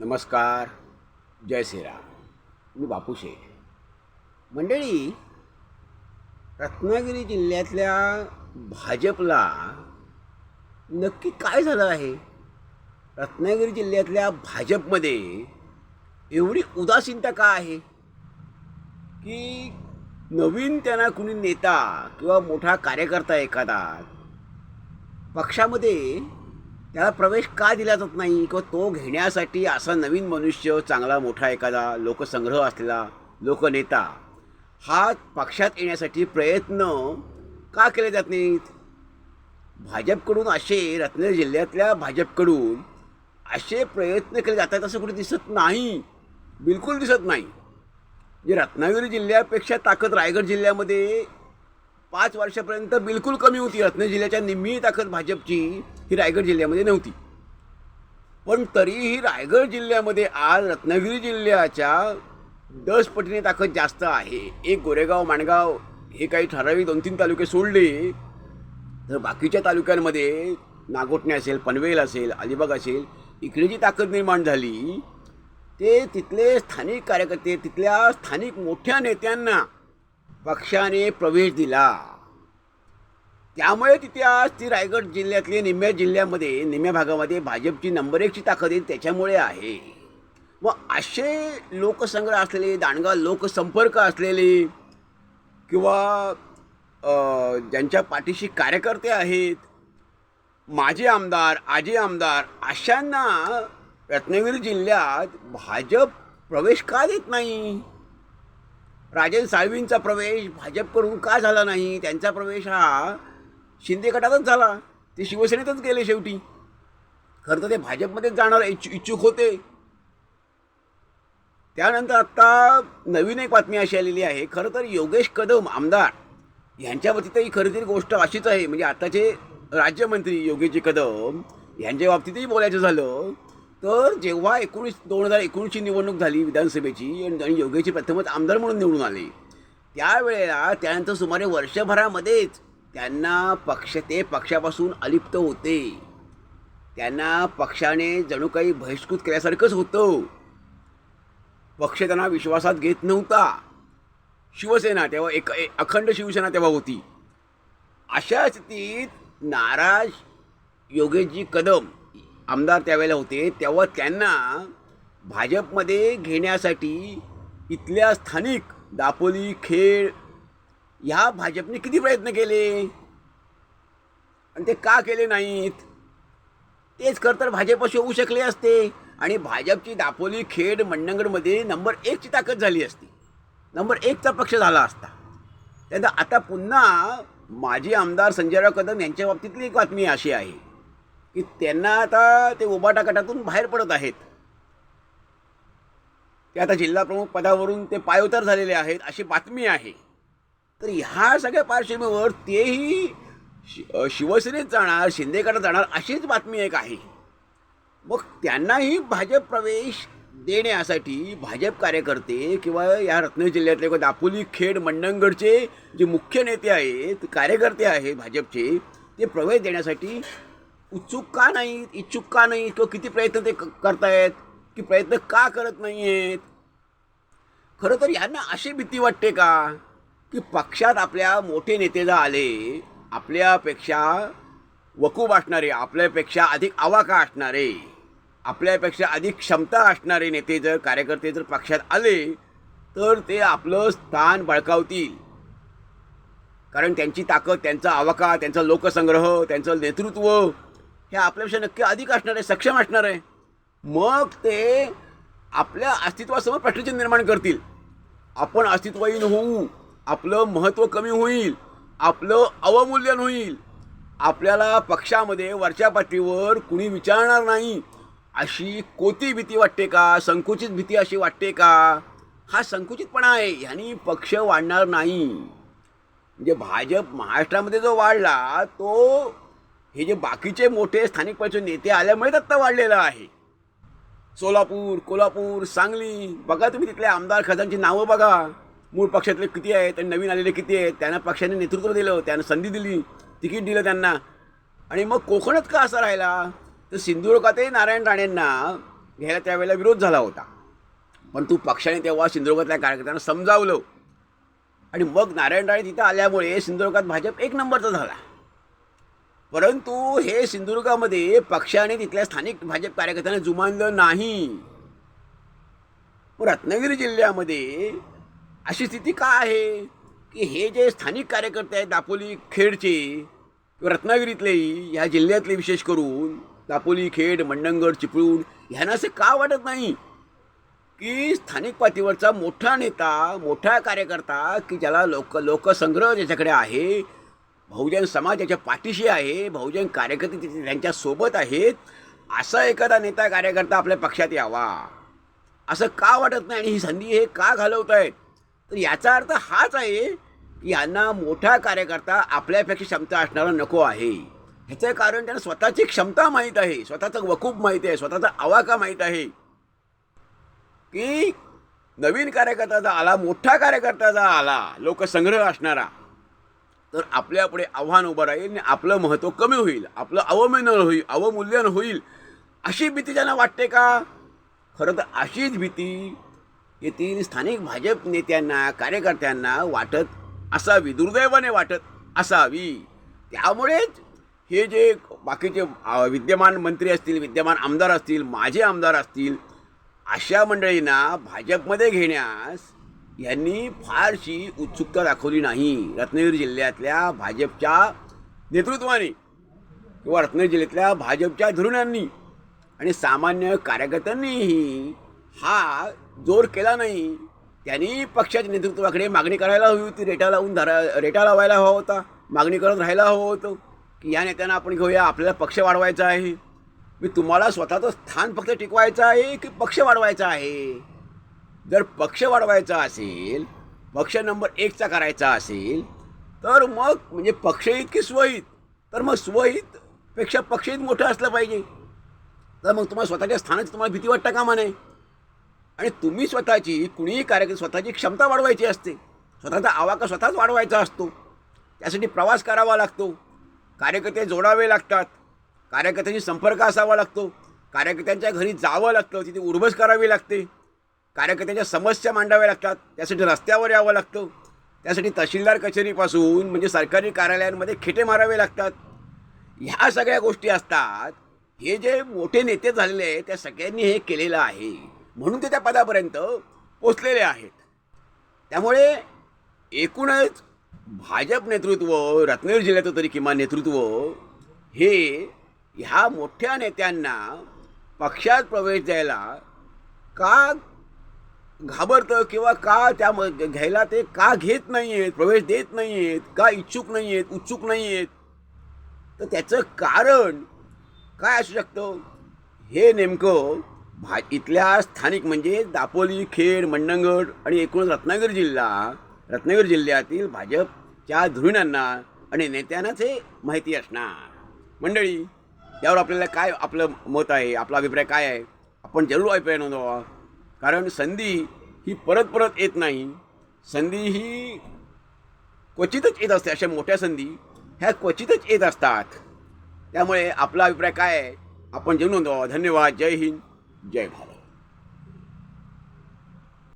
नमस्कार जय श्रीराम. मी बापू शेठ मंडळी रत्नागिरी जिल्ह्यातल्या भाजपला नक्की काय झालं आहे? रत्नागिरी जिल्ह्यातल्या भाजपमध्ये एवढी उदासीनता का आहे? की नवीन त्यांना कुणी नेता किंवा मोठा कार्यकर्ता एखादा पक्षामध्ये त्याला प्रवेश का दिला जात नाही? किंवा तो घेण्यासाठी असा नवीन मनुष्य चांगला मोठा एखादा लोकसंग्रह असलेला लोकनेता हा पक्षात येण्यासाठी प्रयत्न का केले जात नाहीत? भाजपकडून असे रत्नागिरी जिल्ह्यातल्या भाजपकडून असे प्रयत्न केले जातात असं कुठे दिसत नाही. बिलकुल दिसत नाही. जे रत्नागिरी जिल्ह्यापेक्षा ताकद रायगड जिल्ह्यामध्ये पाच वर्षापर्यंत बिलकुल कमी होती. रत्नागिरी जिल्ह्याच्या निम्मी ताकद भाजपची ही रायगड जिल्ह्यामध्ये नव्हती. पण तरीही रायगड जिल्ह्यामध्ये आज रत्नागिरी जिल्ह्याच्या दस पटीने ताकद जास्त आहे. एक गोरेगाव माणगाव हे काही ठराविक दोन तीन तालुके सोडले तर बाकीच्या तालुक्यांमध्ये नागोठणे असेल पनवेल असेल अलिबाग असेल इकडे जी ताकद निर्माण झाली ते तिथले स्थानिक कार्यकर्ते तिथल्या स्थानिक मोठ्या नेत्यांना पक्षाने प्रवेश दिला. त्यामुळे तिथे आज ती रायगड जिल्ह्यातली निम्म्या जिल्ह्यामध्ये निम्म्या भागामध्ये भाजपची नंबर एकची ताकद आहे त्याच्यामुळे आहे. व असे लोकसंग्रह असलेले दांडगा लोकसंपर्क असलेले किंवा ज्यांच्या पाठीशी कार्यकर्ते आहेत माजी आमदार आजी आमदार अशांना रत्नागिरी जिल्ह्यात भाजप प्रवेश का देत नाही? राजन साळवींचा प्रवेश भाजपकडून का झाला नाही? त्यांचा प्रवेश हा शिंदे गटातच झाला. ते शिवसेनेतच गेले शेवटी. खरं तर ते भाजपमध्येच जाणार इच्छु इच्छुक होते. त्यानंतर आत्ता नवीन एक बातमी अशी आलेली आहे. खरं तर योगेश कदम आमदार यांच्या बाबतीतही खरं तरी गोष्ट अशीच आहे. म्हणजे आताचे राज्यमंत्री योगेशजी कदम यांच्या बाबतीतही बोलायचं झालं. तर जेव्हा एकोणीस दोन हजार एकोणीसची निवडणूक झाली विधानसभेची आणि योगेची प्रथमच आमदार म्हणून निवडून आले त्यावेळेला त्यानंतर सुमारे वर्षभरामध्येच त्यांना पक्ष ते पक्षापासून अलिप्त होते. त्यांना पक्षाने जणू काही बहिष्कृत केल्यासारखंच होतं. पक्ष त्यांना विश्वासात घेत नव्हता. शिवसेना तेव्हा एक अखंड शिवसेना तेव्हा होती. अशा स्थितीत नाराज योगेशजी कदम आमदार त्यावेळेला होते तेव्हा त्यांना भाजपमध्ये घेण्यासाठी इथल्या स्थानिक दापोली खेळ ह्या भाजपने किती प्रयत्न केले? आणि ते का केले नाहीत? तेच खरं तर भाजपशी होऊ शकले असते. आणि भाजपची दापोली खेड मंडणगडमध्ये नंबर एकची ताकद झाली असती. नंबर एकचा पक्ष झाला असता. त्यानंतर आता पुन्हा माजी आमदार संजयराव कदम यांच्या बाबतीतली एक बातमी अशी आहे. की त्यांना आता ते उबाटा गटातून बाहेर पडत आहेत. ते आता जिल्हा प्रमुख पदावरून ते पायउतार झालेले आहेत अशी बातमी आहे. तर ह्या सगळ्या पार्श्वभूमीवर तेही शि शिवसेनेत जाणार शिंदे गटात जाणार अशीच बातमी एक आहे. मग त्यांनाही भाजप प्रवेश देण्यासाठी भाजप कार्यकर्ते किंवा या रत्नागिरी जिल्ह्यातले किंवा दापोली खेड मंडणगडचे जे मुख्य नेते आहेत कार्यकर्ते आहेत भाजपचे ते प्रवेश देण्यासाठी उत्सुक का नाहीत इच्छुक का नाही किंवा किती प्रयत्न ते करतायत की प्रयत्न का करत नाही आहेत खरं तर यांना अशी भीती वाटते का की पक्षात आपल्या मोठे नेते जर आले आपल्यापेक्षा वकूब असणारे आपल्यापेक्षा अधिक आवाका असणारे आपल्यापेक्षा अधिक क्षमता असणारे नेते जर कार्यकर्ते जर पक्षात आले तर ते आपलं स्थान बळकावतील. कारण त्यांची ताकद त्यांचा आवाका त्यांचा लोकसंग्रह त्यांचं नेतृत्व हे आपल्यापेक्षा नक्की अधिक असणार आहे सक्षम असणार आहे. मग ते आपल्या अस्तित्वासमोर प्रश्नचिन्ह निर्माण करतील. आपण अस्तित्वहीन होऊ आपलं महत्त्व कमी होईल आपलं अवमूल्यन होईल. आपल्याला पक्षामध्ये वरच्या पातळीवर कुणी विचारणार नाही अशी कोती भीती वाटते का? संकुचित भीती अशी वाटते का? हा संकुचितपणा आहे ह्यानी पक्ष वाढणार नाही. म्हणजे भाजप महाराष्ट्रामध्ये जो वाढला तो हे जे बाकीचे मोठे स्थानिक पक्षाचे नेते आल्यामुळे आत्ता वाढलेला आहे. सोलापूर कोल्हापूर सांगली बघा तुम्ही तिथले आमदार खासदारांची नावं बघा. मूळ पक्षातले किती आहेत आणि नवीन आलेले किती आहेत त्यांना पक्षाने नेतृत्व दिलं त्यांना संधी दिली तिकीट दिलं त्यांना. आणि मग कोकणात का असा राहिला? तर सिंधुदुर्गातही नारायण राणेंना घ्यायला त्यावेळेला विरोध झाला होता. पण तू पक्षाने तेव्हा सिंधुदुर्गातल्या कार्यकर्त्यांना समजावलं. आणि मग नारायण राणे तिथं आल्यामुळे सिंधुदुर्गात भाजप एक नंबरचा झाला. परंतु हे सिंधुदुर्गामध्ये पक्षाने तिथल्या स्थानिक भाजप कार्यकर्त्यांना जुमानलं नाही. रत्नागिरी जिल्ह्यामध्ये अशी स्थिती का आहे? की हे जे स्थानिक कार्यकर्ते आहेत दापोली खेडचे किंवा रत्नागिरीतलेही ह्या जिल्ह्यातले विशेष करून दापोली खेड मंडणगड चिपळूण ह्यांना असं का वाटत नाही? की स्थानिक पातळीवरचा मोठा नेता मोठा कार्यकर्ता की ज्याला लोक लोकसंग्रह ज्याच्याकडे आहे बहुजन समाज पाठीशी आहे बहुजन कार्यकर्ते तिथे त्यांच्यासोबत आहेत असा एखादा नेता कार्यकर्ता आपल्या पक्षात यावा. असं का वाटत नाही? आणि ही संधी हे का घालवत आहेत तर याचा अर्थ हाच आहे की यांना मोठा कार्यकर्ता आपल्यापेक्षा क्षमता असणारा नको आहे. ह्याचं कारण त्यांना स्वतःची क्षमता माहीत आहे स्वतःचं वकूब माहीत आहे स्वतःचा आवाका माहीत आहे. की नवीन कार्यकर्ता जर आला मोठा कार्यकर्ता जर आला लोकसंग्रह असणारा तर आपल्यापुढे आव्हान उभं राहील आणि आपलं महत्त्व कमी होईल. आपलं अवमूल्यन होईल अवमूल्यन होईल. अशी भीती त्यांना वाटते का? खरं तर अशीच भीती येथील स्थानिक भाजप नेत्यांना कार्यकर्त्यांना वाटत असावी दुर्दैवाने वाटत असावी. त्यामुळेच हे जे बाकीचे विद्यमान मंत्री असतील विद्यमान आमदार असतील माझे आमदार असतील अशा मंडळींना भाजपमध्ये घेण्यास यांनी फारशी उत्सुकता दाखवली नाही. रत्नागिरी जिल्ह्यातल्या भाजपच्या नेतृत्वाने किंवा रत्नागिरी जिल्ह्यातल्या भाजपच्या धरुणांनी आणि सामान्य कार्यकर्त्यांनीही हा जोर केला नाही. त्यांनी पक्षाच्या नेतृत्वाकडे मागणी करायला हवी होती रेटा लावून धरा रेटा लावायला हवा होता मागणी करत राहायला हवं होतं की या नेत्यांना आपण घेऊया आपल्याला पक्ष वाढवायचा आहे. मी तुम्हाला स्वतःचं स्थान फक्त टिकवायचं आहे की पक्ष वाढवायचा आहे? जर पक्ष वाढवायचा असेल पक्ष नंबर एकचा करायचा असेल तर मग म्हणजे पक्षहित की स्वहित तर मग स्वहितपेक्षा पक्षहित मोठं असलं पाहिजे. तर मग तुम्हाला स्वतःच्या स्थानाची तुम्हाला भीती वाटता कामा नये आणि तुम्ही स्वतःची कुणीही कार्यक्रम स्वतःची क्षमता वाढवायची असते. स्वतःचा आवाका स्वतःच वाढवायचा असतो. त्यासाठी प्रवास करावा लागतो. कार्यकर्ते जोडावे लागतात. कार्यकर्त्यांशी संपर्क असावा लागतो. कार्यकर्त्यांच्या घरी जावं लागतं. तिथे उर्बस करावी लागते. कार्यकर्त्यांच्या समस्या मांडाव्या लागतात त्यासाठी रस्त्यावर यावं लागतं. त्यासाठी तहसीलदार कचेरीपासून म्हणजे सरकारी कार्यालयांमध्ये खेटे मारावे लागतात. ह्या सगळ्या गोष्टी असतात. हे जे मोठे नेते झालेले आहेत त्या सगळ्यांनी हे केलेलं आहे. म्हणून ते त्या पदापर्यंत पोचलेले आहेत. त्यामुळे एकूणच भाजप नेतृत्व रत्नागिरी जिल्ह्याचं तरी किमान नेतृत्व हे ह्या मोठ्या नेत्यांना पक्षात प्रवेश द्यायला का घाबरतं किंवा का त्या घ्यायला ते का घेत नाही आहेत प्रवेश देत नाही आहेत का इच्छुक नाही आहेत उत्सुक नाही आहेत तर त्याचं कारण काय असू शकतं? हे नेमकं भा इथल्या स्थानिक म्हणजे दापोली खेड मंडणगड आणि एकूणच रत्नागिरी जिल्हा रत्नागिरी जिल्ह्यातील भाजपच्या धुरीणांना आणि नेत्यांनाच हे माहिती असणार. मंडळी यावर आपल्याला काय आपलं मत आहे? आपला अभिप्राय काय आहे? आपण जरूर अभिप्राय नोंदवा. कारण संधी ही परत परत येत नाही. संधी ही क्वचितच येत असते. अशा मोठ्या संधी ह्या क्वचितच येत असतात. त्यामुळे आपला अभिप्राय काय आहे? आपण जेवण धन्यवाद. जय हिंद. जय भारत.